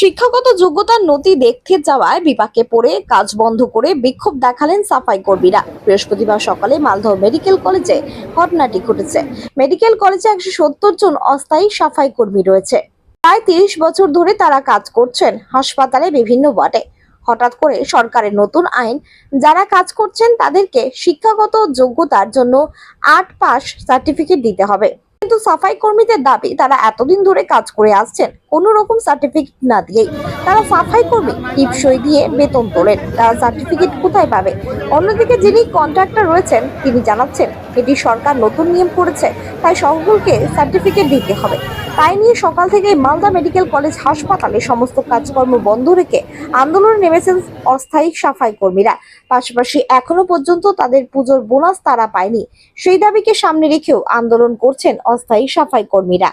শিক্ষাগত যোগ্যতার নথি দেখতে যাওয়ায় বিপাকে পড়ে কাজ বন্ধ করে বিক্ষোভ দেখালেন সাফাই কর্মীরা। বৃহস্পতিবার সকালে মালদহ মেডিকেল কলেজে ঘটনাটি ঘটেছে। মেডিকেল কলেজে একশো সত্তর জন অস্থায়ী সাফাই কর্মী রয়েছে। প্রায় তিরিশ বছর ধরে তারা কাজ করছেন হাসপাতালে বিভিন্ন ওয়ার্ডে। হঠাৎ করে সরকারের নতুন আইন, যারা কাজ করছেন তাদেরকে শিক্ষাগত যোগ্যতার জন্য আট পাস সার্টিফিকেট দিতে হবে। কিন্তু সাফাই কর্মীদের দাবি, তারা এতদিন ধরে কাজ করে আসছেন কোনো রকম সার্টিফিকেট না দিয়েই তারা সাফাই কর্মী টিপসই দিয়ে বেতন তোলেন। তারা সার্টিফিকেট কোথায় পাবে? অন্যদিকে যিনি কন্ট্রাক্টর রয়েছেন, তিনি জানাচ্ছেন, এটি সরকার নতুন নিয়ম করেছে, তাই সকলকে সার্টিফিকেট দিতে হবে। তাই নিয়ে সকাল থেকে মালদা মেডিকেল কলেজ হাসপাতালে সমস্ত কাজকর্ম বন্ধ রেখে আন্দোলনে নেমেছেন অস্থায়ী সাফাই কর্মীরা। পাশাপাশি এখনও পর্যন্ত তাদের পুজোর বোনাস তারা পায়নি। সেই দাবিকে সামনে রেখেও আন্দোলন করছেন অস্থায়ী সাফাই কর্মীরা।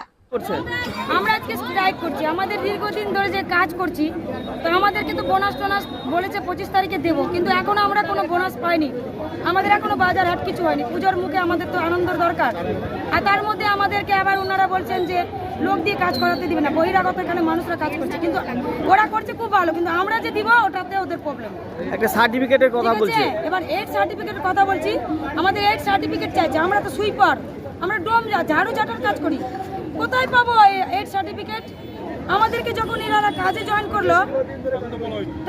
আজকে স্ট্রাইক করছি। আমাদের দীর্ঘদিন ধরে যে কাজ করছি তো আমাদেরকে তো বোনাস টোনাস বলেছে পঁচিশ তারিখে দেবো। কিন্তু এখনও আমরা কোনো বোনাস পাইনি। আমাদের এখনও বাজার হাট কিছু হয়নি। পুজোর মুখে আমাদের তো আনন্দের দরকার। আর তার মধ্যে আমাদেরকে আবার ওনারা বলছেন যে লোক দিয়ে কাজ করাতে দিবে না। বহিরাগত এখানে মানুষরা কাজ করছে। কিন্তু ওরা করছে খুব ভালো কিন্তু আমরা যে দিব ওটাতে ওদের প্রবলেম একটা সার্টিফিকেটের কথা বলছি। এবার এইট সার্টিফিকেটের কথা বলছি। আমাদের এইট সার্টিফিকেট চাইছে। আমরা তো সুইপার আমরা ডোম ঝাড়ু ঝাঁটার কাজ করি। কোথায় পাবো এর সার্টিফিকেট আমাদেরকে যখন এনারা কাজে জয়েন করল,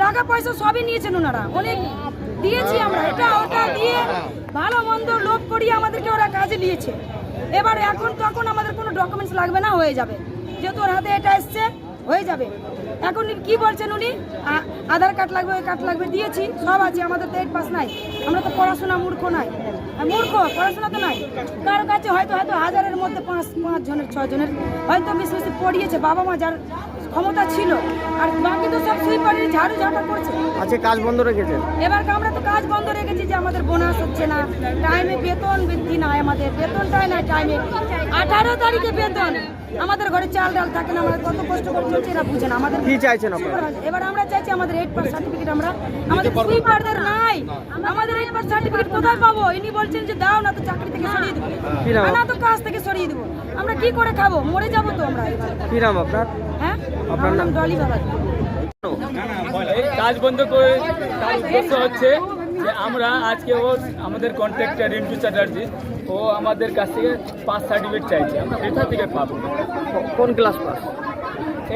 টাকা, পয়সা সবই নিয়েছেন ওনারা। অনেক দিয়েছি আমরা। এটা ওটা দিয়ে ভালো, মন্দ লোভ করিয়ে আমাদেরকে ওরা কাজে নিয়েছে এবার এখন তখন আমাদের কোনো ডকুমেন্টস লাগবে না, হয়ে যাবে। যেহেতু ওর হাতে এটা এসছে, হয়ে যাবে। এখন কি বলছেন উনি? আধার কার্ড লাগবে, ওই কার্ড লাগবে, দিয়েছি। সব আছে, আমাদের তো এইট পাস নাই। আমরা তো পড়াশোনা মূর্খ নাই। মূর্খ পড়াশোনা তো নাই। কারও কাছে হয়তো হয়তো হাজারের মধ্যে পাঁচ পাঁচ জনের ছয় জনের হয়তো বেশি বেশি পড়িয়েছে বাবা মা যার ক্ষমতা ছিল। আর বাকি তো সব সুইপারের ঝাড়ু ঝাঁটা করছে। আজকে কাজ বন্ধ রেখেছেন এবার আমরা তো কাজ বন্ধ রেখেছি যে আমাদের বোনাস হচ্ছে না। টাইমে বেতন বৃদ্ধি নাই আমাদের বেতনটাই নাই টাইমে আঠারো তারিখে বেতন। আমাদের ঘরে চাল ডাল থাকে না আমাদের কত কষ্ট করে চলছে এরা বুঝে না। আমাদের কি চাইছেন আপনারা? এবার আমরা চাইছি আমাদের এইট পাস সার্টিফিকেট আমরা। আমাদের সুইপারদের নাই। আমাদের এইট পাস সার্টিফিকেট কোথায় পাবো? ইনি বলছেন যে দাও না তো চাকরি থেকে সরিয়ে দেবো? না তো কাজ থেকে সরিয়ে দেবো। আমরা কি করে খাব? মরে যাব তো আমরা কি নাম আপনার? হ্যাঁ? আপনার নাম? ডলি বাবা কাজ বন্ধ করে তার উদ্দেশ্য হচ্ছে। আমরা আজকে ও আমাদের কন্ট্রাক্টর রিন্টু চ্যাটার্জি, ও আমাদের কাছ থেকে পাস সার্টিফিকেট চাইছে। আমরা কোথা থেকে পাবো? কোন class pass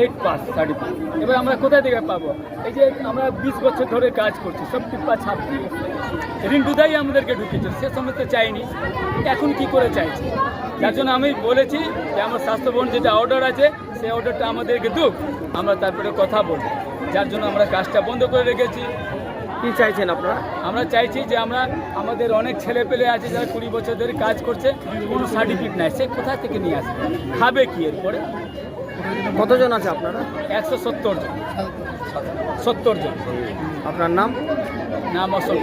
eight pass certificate এবার আমরা কোথা থেকে পাবো? এই যে আমরা বিশ বছর ধরে কাজ করছি, সব টিপ্পা ছাপ দিয়ে। রিন্টুদাই আমাদেরকে ঢুকেছে, সে সময় তো চাইনি। এখন কি করে চাইছে? যার জন্য আমি বলেছি যে আমার স্বাস্থ্যভবন যেটা অর্ডার আছে, সেই অর্ডারটা আমাদেরকে দুক, আমরা তারপরে কথা বলব। যার জন্য আমরা কাজটা বন্ধ করে রেখেছি। কি চাইছেন আপনারা? আমরা চাইছি যে আমরা আমাদের অনেক ছেলে পেলে আছে যারা কুড়ি বছর ধরে কাজ করছে কোনো সার্টিফিকেট নাই। সে কোথা থেকে নিয়ে আসবে? খাবে কি এরপরে? কতজন আছে আপনারা? একশো সত্তর জন। সত্তর জন। আপনার নাম? নাম অশোক